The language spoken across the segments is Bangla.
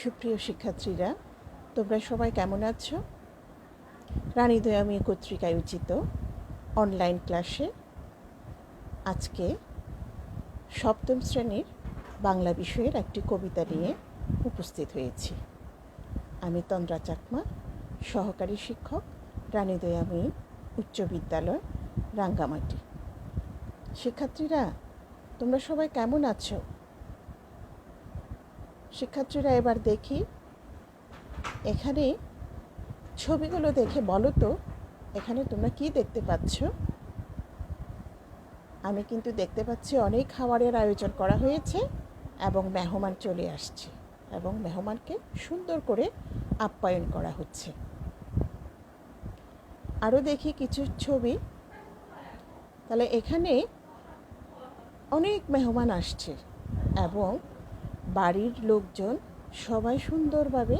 সুপ্রিয় শিক্ষার্থীরা, তোমরা সবাই কেমন আছো? রানী দয়ামী কর্তৃক আয়োজিত অনলাইন ক্লাসে আজকে সপ্তম শ্রেণির বাংলা বিষয়ের একটি কবিতা নিয়ে উপস্থিত হয়েছি। আমি তন্দ্রা চাকমা, সহকারী শিক্ষক, রানী দয়ামী উচ্চ বিদ্যালয়, রাঙ্গামাটি। শিক্ষার্থীরা, তোমরা সবাই কেমন আছো? শিক্ষার্থীরা এবার দেখি। এখানে ছবিগুলো দেখে বলো তো, এখানে তোমরা কি দেখতে পাচ্ছ? আমি কিন্তু দেখতে পাচ্ছি অনেক খাবারের আয়োজন করা হয়েছে এবং মেহমান চলে আসছে এবং মেহমানকে সুন্দর করে আপ্যায়ন করা হচ্ছে। আরও দেখি কিছু ছবি। তাহলে এখানে অনেক মেহমান আসছে এবং বাড়ির লোকজন সবাই সুন্দরভাবে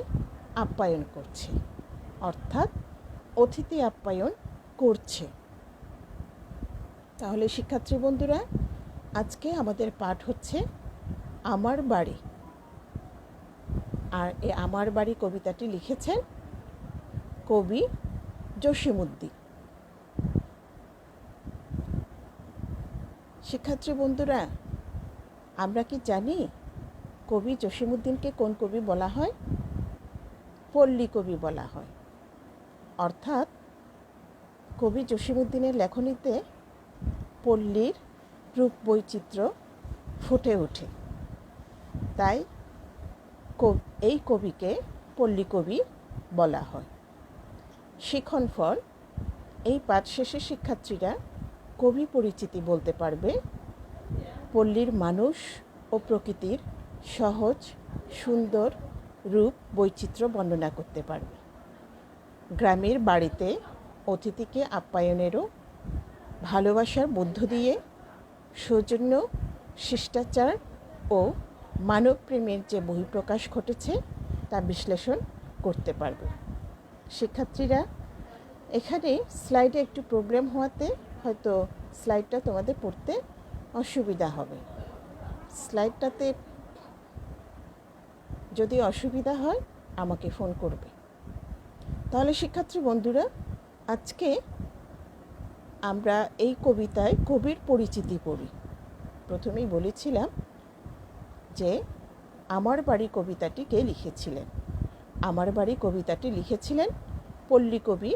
আপ্যায়ন করছে। অর্থাৎ অতিথি আপ্যায়ন করছে। তাহলে শিক্ষার্থী বন্ধুরা, আজকে আমাদের পাঠ হচ্ছে আমার বাড়ি। আর এ আমার বাড়ি কবিতাটি লিখেছেন কবি জসিমুদ্দিন শিক্ষার্থী বন্ধুরা, আমরা কি জানি কবি জসিমুদ্দিনকে কোন কবি বলা হয়? পল্লী কবি বলা হয়। অর্থাৎ কবি জসিমুদ্দিনের লেখনীতে পল্লীর রূপ বৈচিত্র্য ফুটে ওঠে। তাই এই কবিকে পল্লী কবি বলা হয়। শিখন ফল, এই পাঠ শেষে শিক্ষার্থীরা কবি পরিচিতি বলতে পারবে। পল্লীর মানুষ ও প্রকৃতির সহজ, সুন্দর রূপ বৈচিত্র্য বর্ণনা করতে পারবে। গ্রামের বাড়িতে অতিথিকে আপ্যায়নেরও, ভালোবাসার মধ্য দিয়ে সৌজন্য, শিষ্টাচার ও মানবপ্রেমের যে বহিঃপ্রকাশ ঘটেছে, তা বিশ্লেষণ করতে পারবে। শিক্ষার্থীরা, এখানে স্লাইডে একটু প্রবলেম হওয়াতে হয়তো স্লাইডটা তোমাদের পড়তে অসুবিধা হবে। স্লাইডটাতে যদি অসুবিধা হয়, আমাকে ফোন করবে। তাহলে শিক্ষার্থী বন্ধুরা, আজকে আমরা এই কবিতায় কবির পরিচিতি পড়ি। প্রথমেই বলেছিলাম যে, আমার বাড়ি কবিতাটি কে লিখেছিলেন? আমার বাড়ি কবিতাটি লিখেছিলেন পল্লী কবি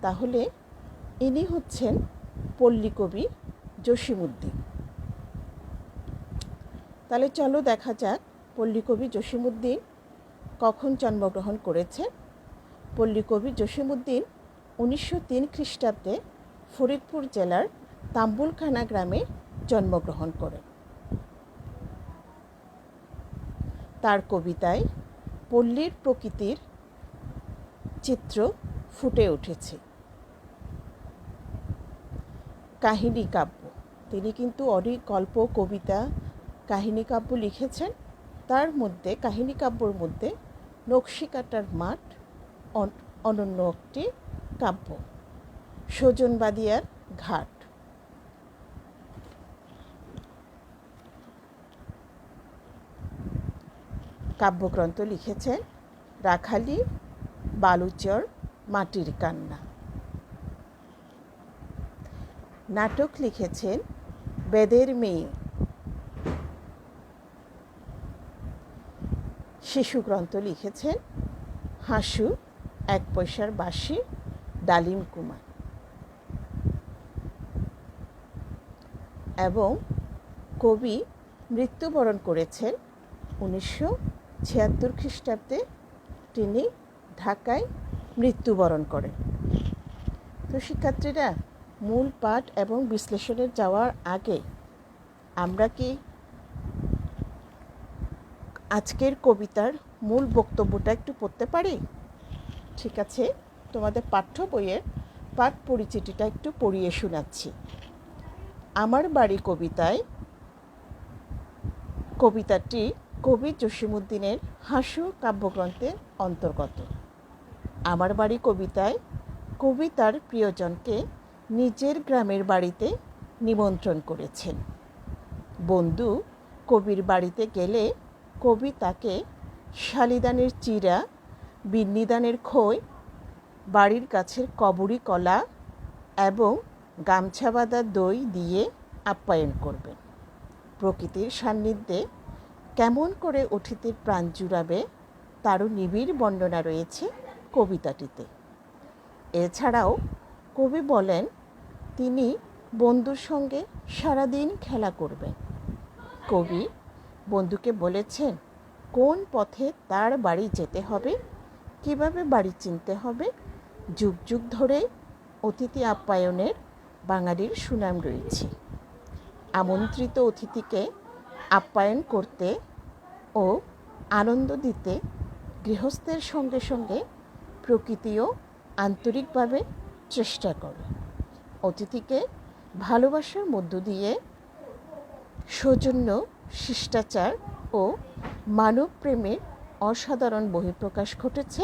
তাহলে ইনি হচ্ছেন পল্লী কবি তাহলে চলো দেখা যাক পল্লীকবি জসিমুদ্দিন কখন জন্মগ্রহণ করেছে। পল্লীকবি জসিমুদ্দিন উনিশশো তিন খ্রিস্টাব্দে ফরিদপুর জেলার তাম্বুলখানা গ্রামে জন্মগ্রহণ করেন। তার কবিতায় পল্লীর প্রকৃতির চিত্র ফুটে উঠেছে। কাহিনী কাব্য। তিনি কিন্তু অনেক গল্প কবিতা কাহিনী কাব্য লিখেছেন। তার মধ্যে, কাহিনী কাব্যর মধ্যে নকশিকাটার মাঠ অনন্য একটি কাব্য। সজনবাদিয়ার ঘাট। কাব্যগ্রন্থ লিখেছেন রাখালি বালুচর মাটির কান্না। নাটক লিখেছেন বেদের মেয়ে শিশু গ্রন্থ লিখেছেন হাসু, এক পয়সার বাসি ডালিম কুমার। এবং কবি মৃত্যুবরণ করেছেন উনিশশো ছিয়াত্তর খ্রিস্টাব্দে। তিনি ঢাকায় মৃত্যুবরণ করেন। তো শিক্ষার্থীরা, মূল পাঠ এবং বিশ্লেষণের যাওয়ার আগে আমরা কি আজকের কবিতার মূল বক্তব্যটা একটু পড়তে পারি? ঠিক আছে, তোমাদের পাঠ্য বইয়ের পাঠ পরিচিতিটা একটু পড়িয়ে শোনাচ্ছি। আমার বাড়ি কবিতায় কবিতাটি কবি জসিমুদ্দিনের হাসু কাব্যগ্রন্থের অন্তর্গত। আমার বাড়ি কবিতায় কবি তার প্রিয়জনকে নিজের গ্রামের বাড়িতে নিমন্ত্রণ করেছেন। বন্ধু কবির বাড়িতে গেলে কবি তাকে শালিদানের চিরা, বিন্নিদানের খই বাড়ির কাছের কবরি কলা এবং গামছা বাঁধা দই দিয়ে আপ্যায়ন করবেন। প্রকৃতির সান্নিধ্যে কেমন করে অতিথির প্রাণ জুড়াবে তারও নিবিড় বর্ণনা রয়েছে কবিতাটিতে। এছাড়াও কবি বলেন, তিনি বন্ধুর সঙ্গে সারাদিন খেলা করবেন। কবি বন্ধুকে বলেছেন, কোন পথে তার বাড়ি যেতে হবে? কীভাবে বাড়ি চিনতে হবে? যুগ যুগ ধরে অতিথি আপ্যায়নের বাঙালির সুনাম রয়েছে। আমন্ত্রিত অতিথিকে আপ্যায়ন করতে ও আনন্দ দিতে গৃহস্থের সঙ্গে সঙ্গে প্রকৃতিও আন্তরিকভাবে চেষ্টা করে। অতিথিকে ভালোবাসার মধ্য দিয়ে সৌজন্য শিষ্টাচার ও মানব প্রেমের অসাধারণ বহিঃপ্রকাশ ঘটেছে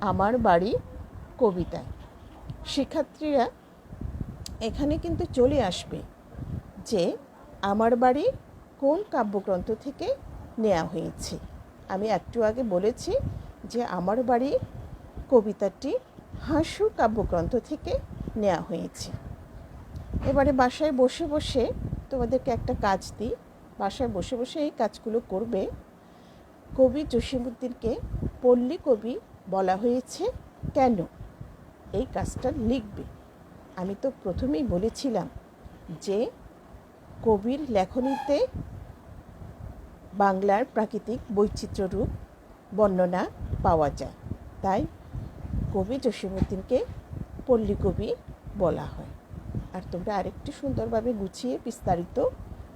আমার বাড়ি কবিতায়। শিক্ষার্থীরা, এখানে কিন্তু চলে আসবে যে আমার বাড়ি কোন কাব্যগ্রন্থ থেকে নেওয়া হয়েছে। আমি একটু আগে বলেছি যে আমার বাড়ি কবিতাটি হাসু কাব্যগ্রন্থ থেকে নেওয়া হয়েছে। এবারে বাসায় বসে বসে তোমাদেরকে একটা কাজ দিই। বাসায় বসে বসে এই কাজগুলো করবে। কবি জসিমুদ্দিনকে পল্লী কবি বলা হয়েছে, কেন এই কাজটা লিখবে? আমি তো প্রথমেই বলেছিলাম যে, কবির লেখনীতে বাংলার প্রাকৃতিক বৈচিত্র্য রূপ বর্ণনা পাওয়া যায়। তাই কবি জসীমউদ্দিনকে পল্লী কবি বলা হয়। আর তোমরা আরেকটু সুন্দরভাবে গুছিয়ে বিস্তারিত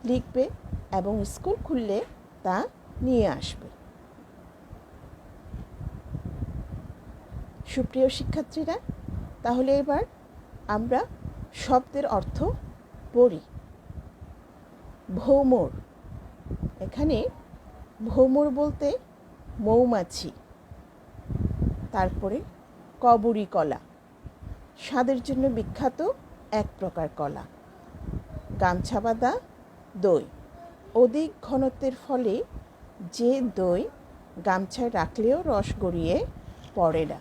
লিখবে। এবং স্কুল খুললে তা নিয়ে আসবে। সুপ্রিয় শিক্ষার্থীরা, তাহলে এবার আমরা শব্দের অর্থ পড়ি। ভৌমর। এখানে ভৌমর বলতে মৌমাছি, তারপরে কবরী কলা, স্বাদের জন্য বিখ্যাত এক প্রকার কলা, গামছা বাঁধা দই। অধিক ঘনত্বের ফলে যে দই গামছায় রাখলেও রস গড়িয়ে পড়ে না।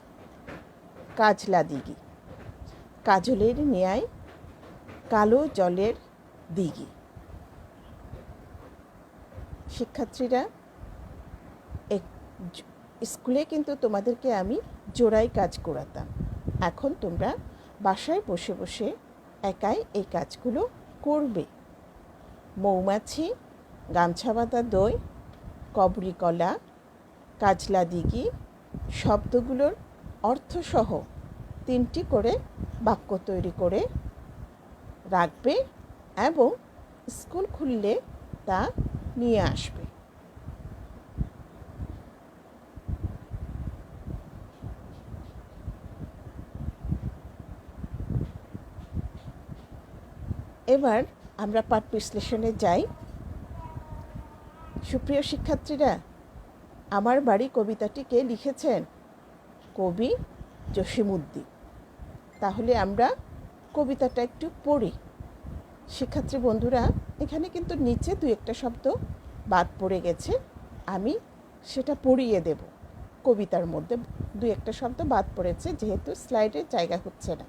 কাজলা দিঘি। কাজলের ন্যায় কালো জলের দিঘি। শিক্ষার্থীরা স্কুলে কিন্তু তোমাদেরকে আমি জোড়াই কাজ করাতাম। এখন তোমরা বাসায় বসে বসে একাই এই কাজগুলো করবে। মৌমাছি গামছা বাঁধা দই কবরি কলা, কাজলা দিঘি শব্দগুলোর অর্থসহ তিনটি করে বাক্য তৈরি করে রাখবে এবং স্কুল খুললে তা নিয়ে আসবে। এবার আমরা পাঠ বিশ্লেষণে যাই। সুপ্রিয় শিক্ষার্থীরা, আমার বাড়ি কবিতাটিকে লিখেছেন কবি জসিমুদ্দিন তাহলে আমরা কবিতাটা একটু পড়ি। শিক্ষার্থী বন্ধুরা, এখানে কিন্তু নিচে দু একটা শব্দ বাদ পড়ে গেছে, আমি সেটা পড়িয়ে দেব। কবিতার মধ্যে দু একটা শব্দ বাদ পড়েছে, যেহেতু স্লাইডের জায়গা হচ্ছে না।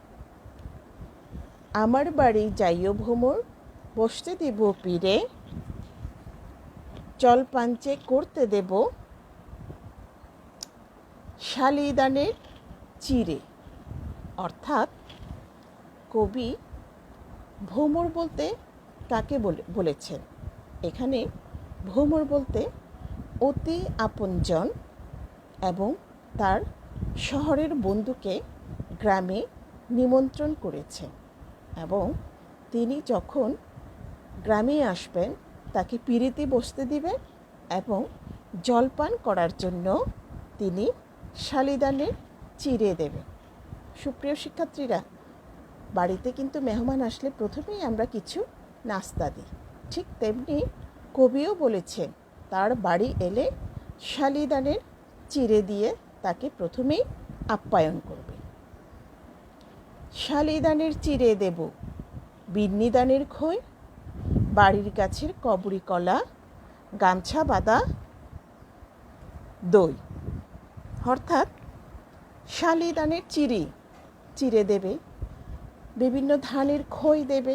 আমার বাড়ি যাইও ভ্রমর, বসতে দেব পীরে চল পাঞ্চে করতে দেব শালিদানের চিরে অর্থাৎ কবি ভ্রমর বলতে কাকে বলেছেন? এখানে ভ্রমর বলতে অতি আপনজন এবং তার শহরের বন্ধুকে গ্রামে নিমন্ত্রণ করেছেন এবং তিনি যখন গ্রামে আসবেন তাকে পিড়িতে বসতে দিবেন এবং জলপান করার জন্য তিনি শালিদানের চিরে দেবেন। সুপ্রিয় শিক্ষার্থীরা, বাড়িতে কিন্তু মেহমান আসলে প্রথমেই আমরা কিছু নাস্তা দিই। ঠিক তেমনি কবিও বলেছেন, তার বাড়ি এলে শালিদানের চিরে দিয়ে তাকে প্রথমেই আপ্যায়ন করবে। শালিদানের চিরে দেব, বিন্নিদানের খই বাড়ির গাছের কবরি কলা, গামছা বাঁধা দই। অর্থাৎ শালি দানের চিড়ি, চিড়ে দেবে, বিভিন্ন ধানের খই দেবে।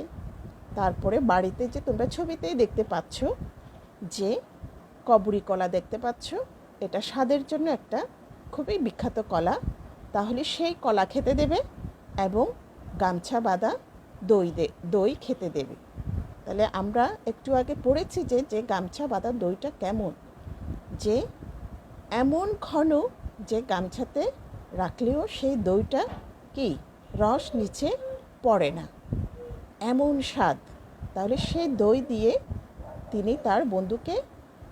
তারপরে বাড়িতে যে তোমরা ছবিতেই দেখতে পাচ্ছ, যে কবুরি কলা দেখতে পাচ্ছ, এটা স্বাদের জন্য একটা খুবই বিখ্যাত কলা। তাহলে সেই কলা খেতে দেবে এবং গামছা বাঁধা দই দে, দই খেতে দেবে। তাহলে আমরা একটু আগে পড়েছি যে যে গামছা বাঁধা দইটা কেমন? যে এমন ঘন যে গামছাতে রাখলেও সেই দইটা কি? রস নিচে পড়ে না। এমন স্বাদ। তাহলে সে দই দিয়ে তিনি তার বন্ধুকে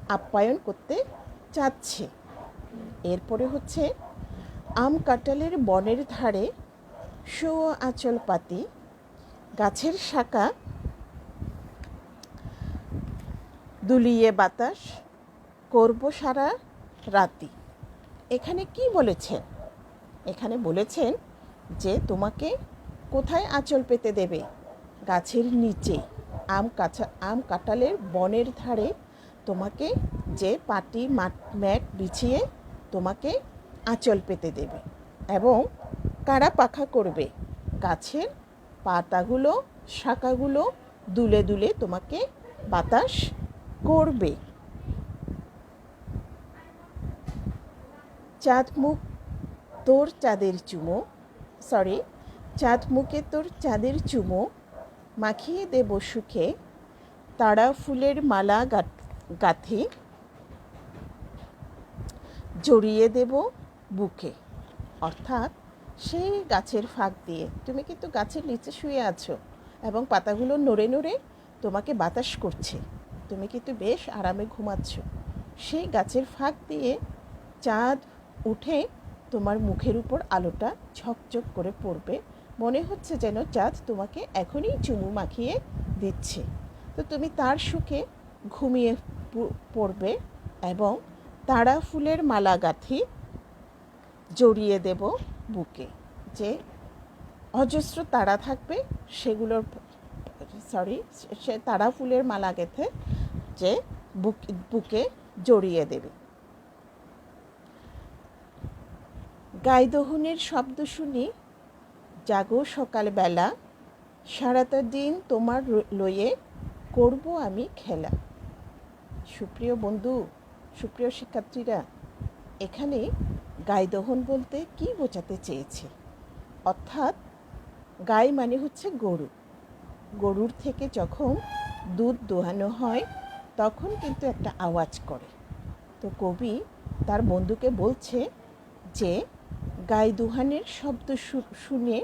আপ্যায়ন করতে চাচ্ছে। এরপরে হচ্ছে, আম কাঁঠালের বনের ধারে শো আঁচল পাতি গাছের শাখা দুলিয়ে বাতাস, করব সারা রাতি। এখানে কি বলেছেন? এখানে বলেছেন যে তোমাকে কোথায় আঁচল পেতে দেবে? গাছের নিচে, আম কাছা, আম কাঁঠালের বনের ধারে তোমাকে যে পাটি মাট ম্যাট বিছিয়ে তোমাকে আঁচল পেতে দেবে এবং কারা পাখা করবে। গাছের পাতাগুলো, শাখাগুলো দুলে দুলে তোমাকে বাতাস করবে। চাঁদ মুখ তোর চাঁদের চুমো সরি চাঁদ মুখে তোর চাঁদের চুমো, মাখিয়ে দেব সুখে তারা ফুলের মালা গাঁথে, জড়িয়ে দেব বুকে। অর্থাৎ সেই গাছের ফাঁক দিয়ে, তুমি কিন্তু গাছের নিচে শুয়ে আছো এবং পাতাগুলো নড়ে নড়ে তোমাকে বাতাস করছে। তুমি কিন্তু বেশ আরামে ঘুমাচ্ছ। সেই গাছের ফাঁক দিয়ে চাঁদ উঠে তোমার মুখের উপর আলোটা ঝকঝক করে পড়বে। মনে হচ্ছে যেন চাঁদ তোমাকে এখনই চুমু মাখিয়ে দিচ্ছে। তো তুমি তার সুখে ঘুমিয়ে পড়বে এবং তারা ফুলের মালা গাঁথি জড়িয়ে দেব বুকে। যে অজস্র তারা থাকবে সেগুলোর সরি, সে তারা ফুলের মালা গেঁথে যে বুক বুকে জড়িয়ে দেবে। গাইদহনের শব্দ শুনি, জাগো সকালবেলা, সারাটা দিন তোমার লয়ে করব আমি খেলা। সুপ্রিয় বন্ধু, সুপ্রিয় শিক্ষার্থীরা, এখানে গাইদহন বলতে কি বোঝাতে চেয়েছে? অর্থাৎ গাই মানে হচ্ছে গরু। গরুর থেকে যখন দুধ দোহানো হয়, তখন কিন্তু একটা আওয়াজ করে। তো কবি তার বন্ধুকে বলছে যে গাই দুহানের শব্দ শুনে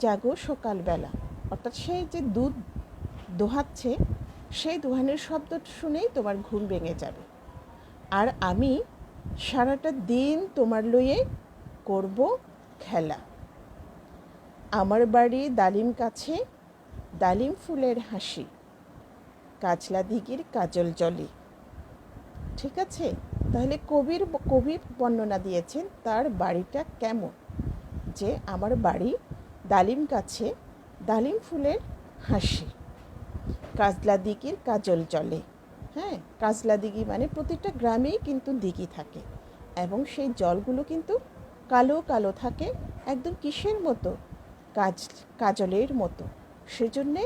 জাগো সকালবেলা। অর্থাৎ সে যে দুধ দোহাচ্ছে সেই দোহানের শব্দ শুনেই তোমার ঘুম ভেঙে যাবে। আর আমি সারাটা দিন তোমার লইয়ে করব খেলা। আমার বাড়ি ডালিম কাছে ডালিম ফুলের হাসি কাজলা দিঘির কাজল জলে। ঠিক আছে? তাহলে কবির কবির বর্ণনা দিয়েছেন তার বাড়িটা কেমন? যে আমার বাড়ি ডালিম কাছে ডালিম ফুলের হাসি, কাজলা দিঘির কাজল জলে। হ্যাঁ কাজলা দিঘি মানে প্রতিটা গ্রামেই কিন্তু দিঘি থাকে এবং সেই জলগুলো কিন্তু কালো কালো থাকে, একদম কিসের মতো? কাজ, কাজলের মতো। সেজন্যে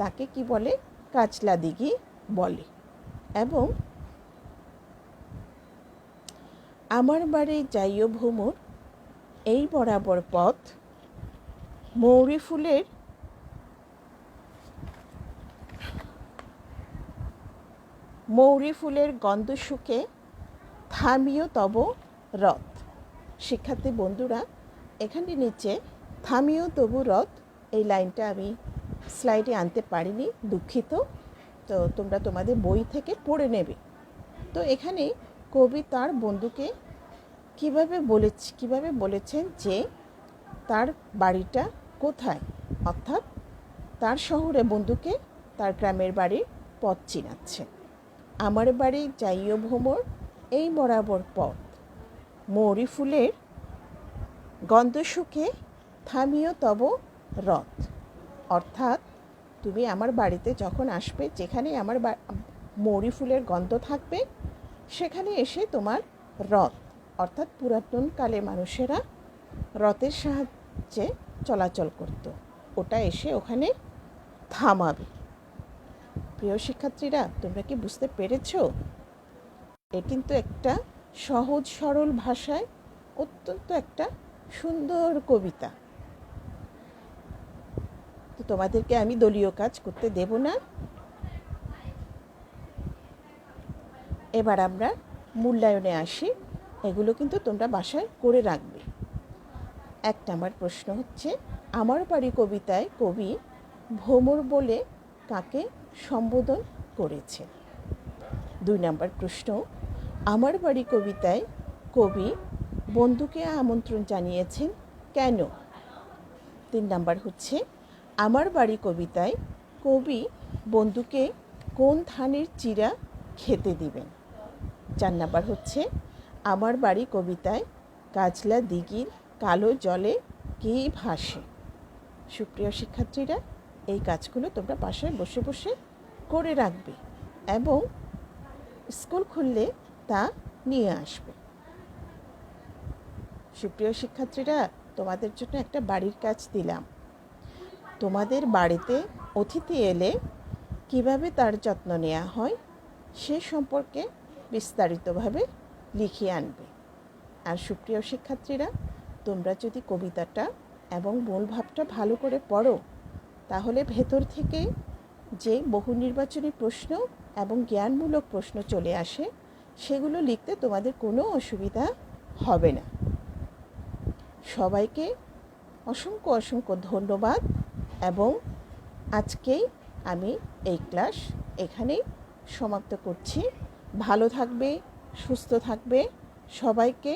তাকে কি বলে? কাজলা দিঘি বলে। এবং আমার বাড়ি যাইও ভ্রমর এই বরাবর পথ মৌরি ফুলের মৌরি ফুলের গন্ধ শুকে থামিও তব রথ। শিক্ষার্থী বন্ধুরা, এখানে নিচে থামিও তবু রথ, এই লাইনটা আমি স্লাইডে আনতে পারিনি, দুঃখিত। তো তোমরা তোমাদের বই থেকে পড়ে নেবে। তো এখানে কবি তার বন্ধুকে কীভাবে বলে কীভাবে বলেছেন যে তার বাড়িটা কোথায়? অর্থাৎ তার শহরে বন্ধুকে তার গ্রামের বাড়ির পথ চিনাচ্ছে। আমার বাড়ি যাইও ভ্রমর, এই বরাবর পথ। মৌরি ফুলের গন্ধ সুখে থামিও তব রথ। অর্থাৎ তুমি আমার বাড়িতে যখন আসবে যেখানে আমার মৌরি ফুলের গন্ধ থাকবে, সেখানে এসে তোমার রথ, অর্থাৎ পুরাতন কালে মানুষেরা রথের সাহায্যে চলাচল করত। ওটা এসে ওখানে থামাবে। প্রিয় শিক্ষার্থীরা, তোমরা কি বুঝতে পেরেছ? এ কিন্তু একটা সহজ সরল ভাষায় অত্যন্ত একটা সুন্দর কবিতা। তো তোমাদেরকে আমি দলীয় কাজ করতে দেব না। এবার আমরা মূল্যায়নে আসি। এগুলো কিন্তু তোমরা বাসায় করে রাখবে। এক নাম্বার প্রশ্ন হচ্ছে, আমার বাড়ি কবিতায় কবি ভ্রমর বলে কাকে সম্বোধন করেছে দুই নাম্বার প্রশ্ন, আমার বাড়ি কবিতায় কবি বন্ধুকে আমন্ত্রণ জানিয়েছেন কেন? তিন নাম্বার হচ্ছে আমার বাড়ি কবিতায় কবি বন্ধুকে কোন ধানের চিরা খেতে দিবেন? চার নাম্বার হচ্ছে, আমার বাড়ি কবিতায় কাজলা দিঘির কালো জলে কে ভাসে? সুপ্রিয় শিক্ষার্থীরা, এই কাজগুলো তোমরা বাসায় বসে বসে করে রাখবে এবং স্কুল খুললে তা নিয়ে আসবে। সুপ্রিয় শিক্ষার্থীরা, তোমাদের জন্য একটা বাড়ির কাজ দিলাম। তোমাদের বাড়িতে অতিথি এলে কীভাবে তার যত্ন নেওয়া হয় সে সম্পর্কে বিস্তারিতভাবে লিখিয়ে আনবে। আর সুপ্রিয় শিক্ষার্থীরা, তোমরা যদি কবিতাটা এবং মূল ভাবটা ভালো করে পড়ো, তাহলে ভেতর থেকে যে বহু নির্বাচনী প্রশ্ন এবং জ্ঞানমূলক প্রশ্ন চলে আসে, সেগুলো লিখতে তোমাদের কোনো অসুবিধা হবে না। সবাইকে অসংখ্য অসংখ্য ধন্যবাদ। এবং আজকেই আমি এই ক্লাস এখানেই সমাপ্ত করছি। ভালো থাকবে সুস্থ থাকবে। সবাইকে